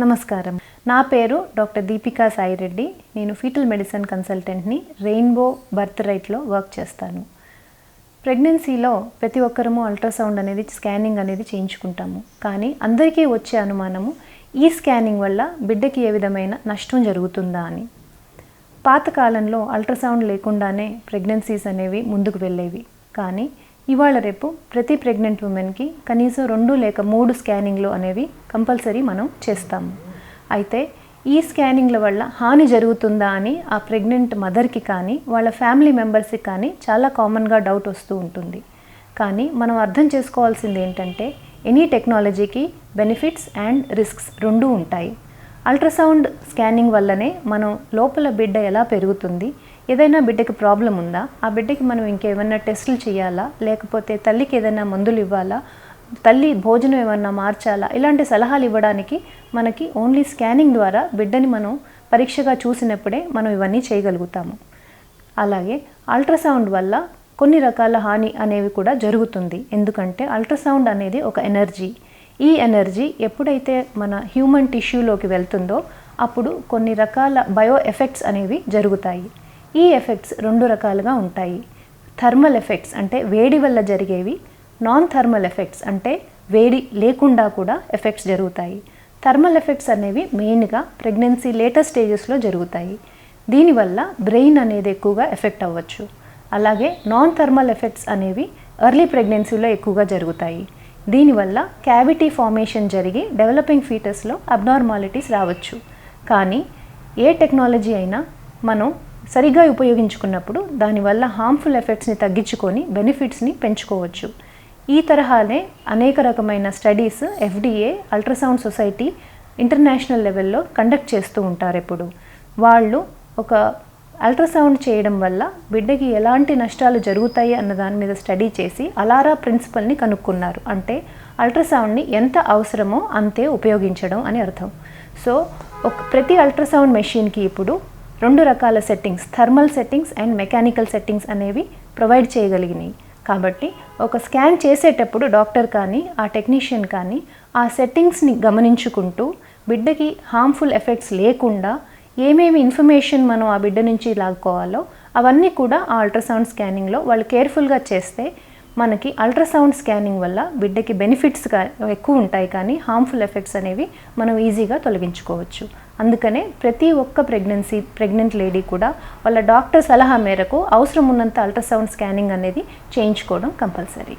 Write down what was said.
నమస్కారం. నా పేరు డాక్టర్ దీపికా సాయిరెడ్డి. నేను ఫీటల్ మెడిసిన్ కన్సల్టెంట్ని రెయిన్బో బర్త్ రైట్లో వర్క్ చేస్తాను. ప్రెగ్నెన్సీలో ప్రతి ఒక్కరము అల్ట్రాసౌండ్ అనేది స్కానింగ్ అనేది చేయించుకుంటాము. కానీ అందరికీ వచ్చే అనుమానము ఈ స్కానింగ్ వల్ల బిడ్డకి ఏ విధమైన నష్టం జరుగుతుందా అని. పాతకాలంలో అల్ట్రాసౌండ్ లేకుండానే ప్రెగ్నెన్సీస్ అనేవి ముందుకు వెళ్ళేవి. కానీ ఇవాళ రేపు ప్రతి ప్రెగ్నెంట్ ఉమెన్కి కనీసం రెండు లేక మూడు స్కానింగ్లు అనేవి కంపల్సరీ మనం చేస్తాము. అయితే ఈ స్కానింగ్ల వల్ల హాని జరుగుతుందా అని ఆ ప్రెగ్నెంట్ మదర్కి కానీ వాళ్ళ ఫ్యామిలీ మెంబర్స్కి కానీ చాలా కామన్గా డౌట్ వస్తూ ఉంటుంది. కానీ మనం అర్థం చేసుకోవాల్సింది ఏంటంటే ఎనీ టెక్నాలజీకి బెనిఫిట్స్ అండ్ రిస్క్స్ రెండూ ఉంటాయి. అల్ట్రాసౌండ్ స్కానింగ్ వల్లనే మనం లోపల బిడ్డ ఎలా పెరుగుతుంది? ఏదైనా బిడ్డకి ప్రాబ్లం ఉందా? ఆ బిడ్డకి మనం ఇంకేమైనా టెస్టులు చేయాలా? లేకపోతే తల్లికి ఏదైనా మందులు ఇవ్వాలా? తల్లి భోజనం ఏమన్నా మార్చాలా? ఇలాంటి సలహాలు ఇవ్వడానికి మనకి ఓన్లీ స్కానింగ్ ద్వారా బిడ్డని మనం పరీక్షగా చూసినప్పుడే మనం ఇవన్నీ చేయగలుగుతాము. అలాగే అల్ట్రాసౌండ్ వల్ల కొన్ని రకాల హాని అనేవి కూడా జరుగుతుంది. ఎందుకంటే అల్ట్రాసౌండ్ అనేది ఒక ఎనర్జీ. ఈ ఎనర్జీ ఎప్పుడైతే మన హ్యూమన్ టిష్యూలోకి వెళ్తుందో అప్పుడు కొన్ని రకాల బయో ఎఫెక్ట్స్ అనేవి జరుగుతాయి. ఈ ఎఫెక్ట్స్ రెండు రకాలుగా ఉంటాయి. థర్మల్ ఎఫెక్ట్స్ అంటే వేడి వల్ల జరిగేవి నాన్ థర్మల్ ఎఫెక్ట్స్ అంటే వేడి లేకుండా కూడా ఎఫెక్ట్స్ జరుగుతాయి. థర్మల్ ఎఫెక్ట్స్ అనేవి మెయిన్గా ప్రెగ్నెన్సీ లేటర్ స్టేజెస్లో జరుగుతాయి. దీనివల్ల బ్రెయిన్ అనేది ఎక్కువగా ఎఫెక్ట్ అవ్వచ్చు. అలాగే నాన్ థర్మల్ ఎఫెక్ట్స్ అనేవి ఎర్లీ ప్రెగ్నెన్సీలో ఎక్కువగా జరుగుతాయి. దీనివల్ల క్యావిటీ ఫార్మేషన్ జరిగి డెవలపింగ్ ఫీటస్లో అబ్నార్మాలిటీస్ రావచ్చు. కానీ ఏ టెక్నాలజీ అయినా మనం సరిగా ఉపయోగించుకున్నప్పుడు దానివల్ల హార్మ్ఫుల్ ఎఫెక్ట్స్ని తగ్గించుకొని బెనిఫిట్స్ని పెంచుకోవచ్చు. ఈ తరహానే అనేక రకమైన studies F D A ultrasound society international లెవెల్లో కండక్ట్ చేస్తూ ఉంటారు ఎప్పుడు వాళ్ళు ఒక అల్ట్రాసౌండ్ చేయడం వల్ల బిడ్డకి ఎలాంటి నష్టాలు జరుగుతాయి అన్న దాని మీద స్టడీ చేసి అలారా ప్రిన్సిపల్ని కనుక్కున్నారు. అంటే అల్ట్రాసౌండ్ని ఎంత అవసరమో అంతే ఉపయోగించడం అని అర్థం. సో ఒక ప్రతి అల్ట్రాసౌండ్ మెషిన్కి ఇప్పుడు రెండు రకాల settings thermal settings and mechanical settings అనేవి ప్రొవైడ్ చేయగలిగినాయి. కాబట్టి ఒక స్కాన్ చేసేటప్పుడు డాక్టర్ కానీ ఆ టెక్నీషియన్ కానీ ఆ సెట్టింగ్స్ని గమనించుకుంటూ బిడ్డకి హార్మ్ఫుల్ ఎఫెక్ట్స్ లేకుండా ఏమేమి ఇన్ఫర్మేషన్ మనం ఆ బిడ్డ నుంచి లాక్కోవాలో అవన్నీ కూడా ఆ అల్ట్రాసౌండ్ స్కానింగ్లో వాళ్ళు కేర్ఫుల్గా చేస్తే మనకి అల్ట్రాసౌండ్ స్కానింగ్ వల్ల బిడ్డకి బెనిఫిట్స్ ఎక్కువ ఉంటాయి కానీ హార్మ్ఫుల్ ఎఫెక్ట్స్ అనేవి మనం ఈజీగా తొలగించుకోవచ్చు. అందుకనే ప్రతి ఒక్క ప్రెగ్నెన్సీ ప్రెగ్నెంట్ లేడీ కూడా వాళ్ళ డాక్టర్ సలహా మేరకు అవసరం ఉన్నంత అల్ట్రాసౌండ్ స్కానింగ్ అనేది చేయించుకోవడం కంపల్సరీ.